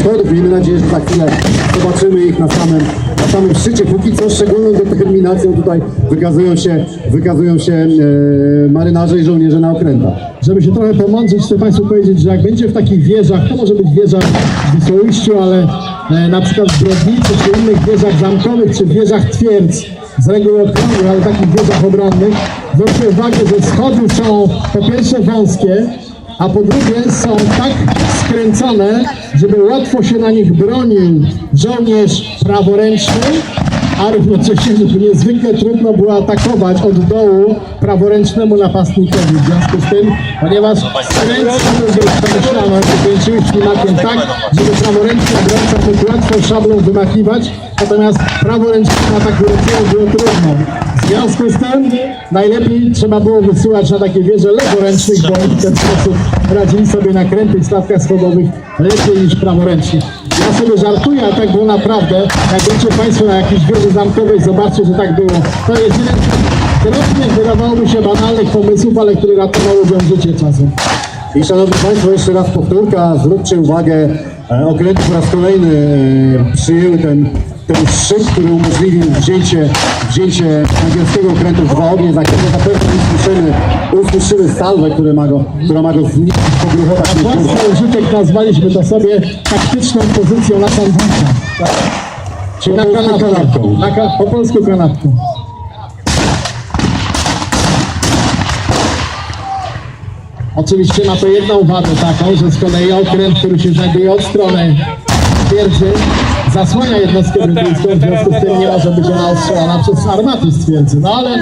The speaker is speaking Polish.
schodów. Miejmy nadzieję, że za chwilę zobaczymy ich na samym, na samym szczycie. Póki co szczególną determinacją tutaj wykazują się, wykazują się e, marynarze i żołnierze na okrętach. Żeby się trochę pomądrzyć, chcę Państwu powiedzieć, że jak będzie w takich wieżach, to może być wieża w Wisłoujściu, ale e, na przykład w Brodnicy, czy innych wieżach zamkowych, czy wieżach twierdz, z reguły okrągłych, ale takich wieżach obronnych, zwróćcie uwagę, że schody są po pierwsze wąskie, a po drugie są tak skręcone, żeby łatwo się na nich bronił żołnierz praworęczny, a równocześnie, niezwykle trudno było atakować od dołu praworęcznemu napastnikowi. W związku z tym, ponieważ skręcki był ślimakiem tak, żeby praworęczny obrońca mógł łatwo szablą wymachiwać, natomiast praworęcznym atakującemu było trudno. W związku z tym najlepiej trzeba było wysyłać na takie wieże leworęcznych, bo w ten sposób radzili sobie na krętych statkach schodowych lepiej niż praworęczni. Ja sobie żartuję, a tak było naprawdę. Jak będziecie Państwo na jakiejś wieży zamkowej, zobaczcie, że tak było. To jest jeden z drobnych, wydawałoby się banalnych pomysłów, ale który ratował ludziom życie czasem. I szanowni Państwo, jeszcze raz powtórka, zwróćcie uwagę, e, okręty po raz kolejny e, przyjęły ten, ten szyb, który umożliwił wzięcie, wzięcie angielskiego okrętu w dwa ognie, za chwilę zapewne usłyszymy, usłyszymy salwę, która ma go, która ma go zniszczyć, pogruchować. Własny użytek nazwaliśmy to sobie taktyczną pozycją na sandwicza. Czyli Na kanapkę. kanapką. Na ka- po polsku kanapką. Oczywiście ma to jedną wadę taką, że z kolei okręt, który się znajduje od strony twierdzy, zasłania jednostkę brytyjską, w związku z tym nie może być ona ostrzelana przez armaty z twierdzy. No ale